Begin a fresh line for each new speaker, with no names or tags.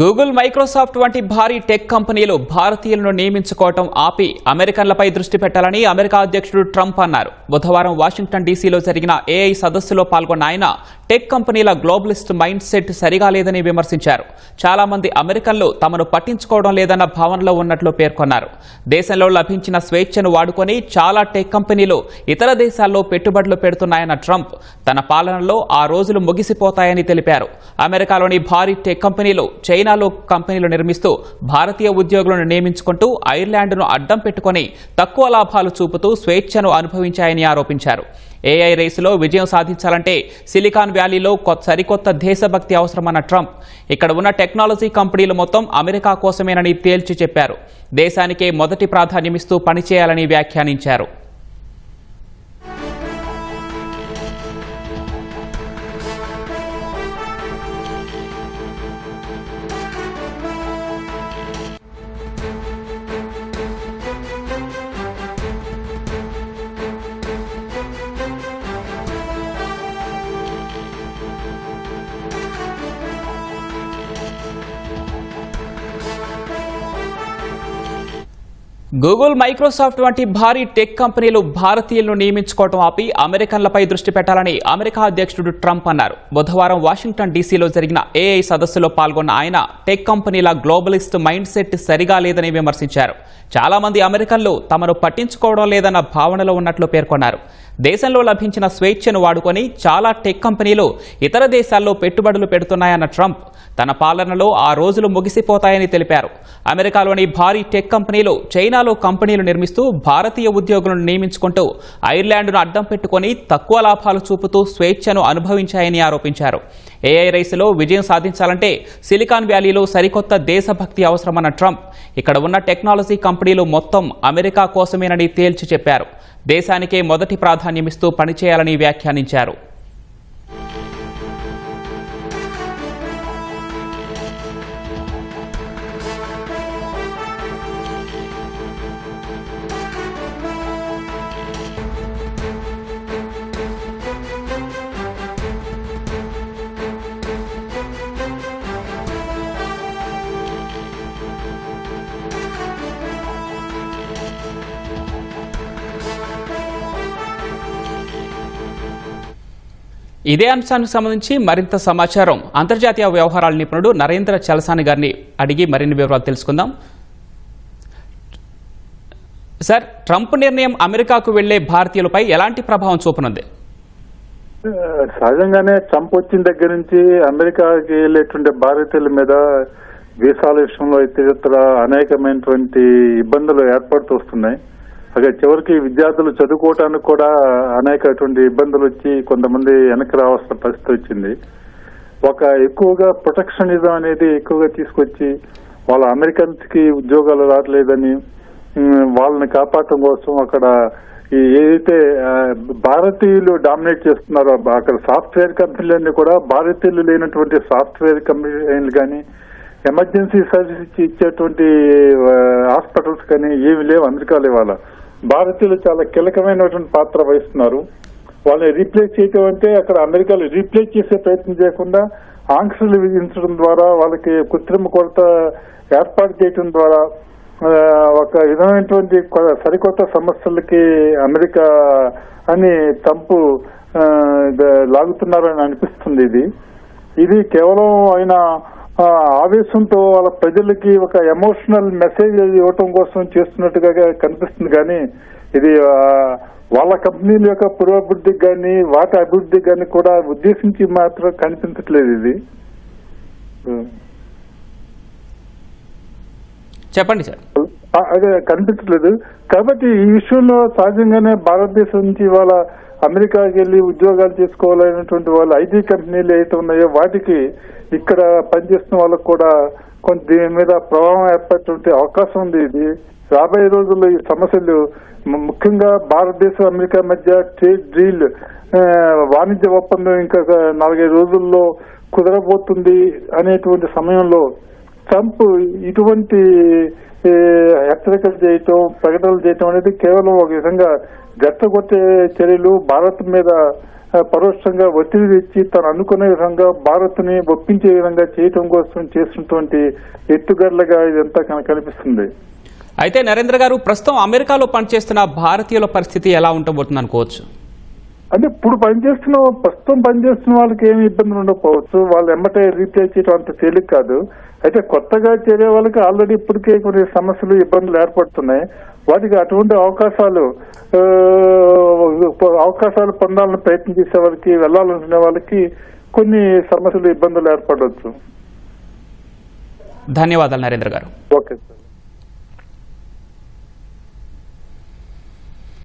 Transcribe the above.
Google Microsoft వంటి భారీ tech కంపెనీలు భారతీయులను నియమించుకోవటం ఆపి అమెరికన్లపై దృష్టి పెట్టాలని అమెరికా అధ్యక్షుడు ట్రంప్ అన్నారు. బుధవారం వాషింగ్టన్ డీసీలో జరిగిన ఏఐ సదస్సులో పాల్గొన్న ఆయన టెక్ కంపెనీల గ్లోబలిస్ట్ మైండ్ సెట్ సరిగా లేదని విమర్శించారు. చాలా మంది అమెరికన్లు తమను పట్టించుకోవడం లేదన్న భావనలో ఉన్నట్లు పేర్కొన్నారు. దేశంలో లభించిన స్వేచ్ఛను వాడుకొని చాలా టెక్ కంపెనీలు ఇతర దేశాల్లో పెట్టుబడులు పెడుతున్నాయన్న ట్రంప్ తన పాలనలో ఆ రోజులు ముగిసిపోతాయని తెలిపారు. అమెరికాలోని భారీ టెక్ కంపెనీలు చైనాలో కంపెనీలు నిర్మిస్తూ భారతీయ ఉద్యోగులను నియమించుకుంటూ ఐర్లాండ్ను అడ్డం పెట్టుకొని తక్కువ లాభాలు చూపుతూ స్వేచ్ఛను అనుభవించాయని ఆరోపించారు. ఏఐ రేసులో విజయం సాధించాలంటే సిలికాన్ వ్యాలీలో కొత్త సరికొత్త దేశభక్తి అవసరమన్న ట్రంప్. ఇక్కడ ఉన్న టెక్నాలజీ కంపెనీలు మొత్తం అమెరికా కోసమేనని తేల్చి చెప్పారు. దేశానికే మొదటి ప్రాధాన్యమిస్తూ పనిచేయాలని వ్యాఖ్యానించారు. గూగుల్ మైక్రోసాఫ్ట్ వంటి భారీ టెక్ కంపెనీలు భారతీయులను నియమించుకోవడం ఆపి అమెరికన్లపై దృష్టి పెట్టాలని అమెరికా అధ్యక్షుడు ట్రంప్ అన్నారు. బుధవారం వాషింగ్టన్ డీసీలో జరిగిన ఏఐ సదస్సులో పాల్గొన్న ఆయన టెక్ కంపెనీల గ్లోబలిస్ట్ మైండ్ సెట్ సరిగా లేదని విమర్శించారు. చాలామంది అమెరికన్లు తమను పట్టించుకోవడం లేదన్న భావనలో ఉన్నట్లు పేర్కొన్నారు. దేశంలో లభించిన స్వేచ్ఛను వాడుకొని చాలా టెక్ కంపెనీలు ఇతర దేశాల్లో పెట్టుబడులు పెడుతున్నాయన్న ట్రంప్ తన పాలనలో ఆ రోజులు ముగిసిపోతాయని తెలిపారు. అమెరికాలోని భారీ టెక్ కంపెనీలు చైనాలో కంపెనీలు నిర్మిస్తూ భారతీయ ఉద్యోగులను నియమించుకుంటూ ఐర్లాండ్ను అడ్డం పెట్టుకొని తక్కువ లాభాలు చూపుతూ స్వేచ్ఛను అనుభవించాయని ఆరోపించారు. ఏఐ రైసులో విజయం సాధించాలంటే సిలికాన్ వ్యాలీలో సరికొత్త దేశభక్తి అవసరమన్న ట్రంప్. ఇక్కడ ఉన్న టెక్నాలజీ కంపెనీలు మొత్తం అమెరికా కోసమేనని తేల్చి చెప్పారు. దేశానికే మొదటి ప్రాధాన్యమిస్తూ పనిచేయాలని వ్యాఖ్యానించారు. ఇదే అంశానికి సంబంధించి మరింత సమాచారం. అంతర్జాతీయ వ్యవహారాల నిపుణుడు నరేంద్ర చలసాని గారిని అడిగి మరిన్ని వివరాలు తెలుసుకుందాం. సార్ ట్రంప్ నిర్ణయం అమెరికాకు వెళ్ళే భారతీయులపై ఎలాంటి ప్రభావం చూపనుంది?
సహజంగానే ట్రంప్ వచ్చిన దగ్గర నుంచి అమెరికాకి వెళ్ళేటువంటి భారతీయుల మీద వీసాల విషయంలో ఇతరత్ర అనేకమైనటువంటి ఇబ్బందులు ఏర్పడుతూ వస్తున్నాయి. అక్కడ చివరికి విద్యార్థులు చదువుకోవటానికి కూడా అనేకటువంటి ఇబ్బందులు వచ్చి కొంతమంది వెనక్కి రావాల్సిన పరిస్థితి వచ్చింది. ఒక ఎక్కువగా ప్రొటెక్షనిజం అనేది ఎక్కువగా తీసుకొచ్చి వాళ్ళ అమెరికన్స్కి ఉద్యోగాలు రావట్లేదని వాళ్ళని కాపాడటం కోసం అక్కడ ఈ ఏదైతే భారతీయులు డామినేట్ చేస్తున్నారో అక్కడ సాఫ్ట్వేర్ కంపెనీలన్నీ కూడా భారతీయులు లేనటువంటి సాఫ్ట్వేర్ కంపెనీలు కానీ ఎమర్జెన్సీ సర్వీస్ ఇచ్చేటువంటి హాస్పిటల్స్ కానీ ఏమి లేవు అమెరికాలో ఇవాళ భారతీయులు చాలా కీలకమైనటువంటి పాత్ర వహిస్తున్నారు. వాళ్ళని రీప్లేస్ చేయటం అంటే అక్కడ అమెరికాలో రీప్లేస్ చేసే ప్రయత్నం చేయకుండా ఆంక్షలు విధించడం ద్వారా వాళ్ళకి కృత్రిమ కొరత ఏర్పాటు చేయడం ద్వారా ఒక విధమైనటువంటి కొ- సరికొత్త సమస్యలకి అమెరికా అని తంపు లాగుతున్నారని అనిపిస్తుంది ఇది. ఇది కేవలం ఆయన ఆవేశంతో వాళ్ళ ప్రజలకి ఒక ఎమోషనల్ మెసేజ్ ఇవ్వటం కోసం చేస్తున్నట్టుగా కనిపిస్తుంది. కానీ ఇది వాళ్ళ కంపెనీల యొక్క పురోభివృద్ధికి కానీ వాటి అభివృద్ధికి కానీ కూడా ఉద్దేశించి మాత్రం కనిపించట్లేదు ఇది.
చెప్పండి సార్.
అదే కనిపించట్లేదు. కాబట్టి ఈ విషయంలో సహజంగానే భారతదేశం నుంచి ఇవాళ అమెరికాకి వెళ్ళి ఉద్యోగాలు చేసుకోవాలనేటువంటి వాళ్ళు ఐటీ కంపెనీలు ఏవైతే ఉన్నాయో వాటికి ఇక్కడ పనిచేస్తున్న వాళ్ళకు కూడా కొంత దీని మీద ప్రభావం ఏర్పడేటువంటి అవకాశం ఉంది. ఇది రాబోయే రోజుల్లో ఈ సమస్యలు ముఖ్యంగా భారతదేశం అమెరికా మధ్య ట్రేడ్ డీల్ వాణిజ్య ఒప్పందం ఇంకా నాలుగైదు రోజుల్లో కుదరబోతుంది అనేటువంటి సమయంలో ట్రంప్ ఇటువంటి హెచ్చరికలు చేయటం ప్రకటనలు చేయటం అనేది కేవలం ఒక విధంగా గట్టగొట్టే చర్యలు భారత్ మీద పరోక్షంగా ఒత్తిడి తెచ్చి తను అనుకునే విధంగా భారత్ని ఒప్పించే విధంగా చేయటం కోసం చేసినటువంటి ఎత్తుగడలుగా ఇదంతా కనిపిస్తుంది.
అయితే నరేంద్ర గారు ప్రస్తుతం అమెరికాలో పనిచేస్తున్న భారతీయుల పరిస్థితి ఎలా ఉండబోతుంది అనుకోవచ్చు
అంటే ఇప్పుడు పనిచేస్తున్న ప్రస్తుతం పనిచేస్తున్న వాళ్ళకి ఏమి ఇబ్బందులు ఉండకపోవచ్చు. వాళ్ళు ఎమ్మటే రీప్లేస్ చేయడం అంత తేలిక కాదు. అయితే కొత్తగా చేరే వాళ్ళకి ఆల్రెడీ ఇప్పటికే కొన్ని సమస్యలు ఇబ్బందులు ఏర్పడుతున్నాయి. వాటికి అటువంటి అవకాశాలు అవకాశాలు పొందాలని ప్రయత్నం చేసే వాళ్ళకి వెళ్ళాలనుకునే వాళ్ళకి కొన్ని సమస్యలు ఇబ్బందులు ఏర్పడవచ్చు.
ధన్యవాదాలు నరేంద్ర గారు.
Okay sir.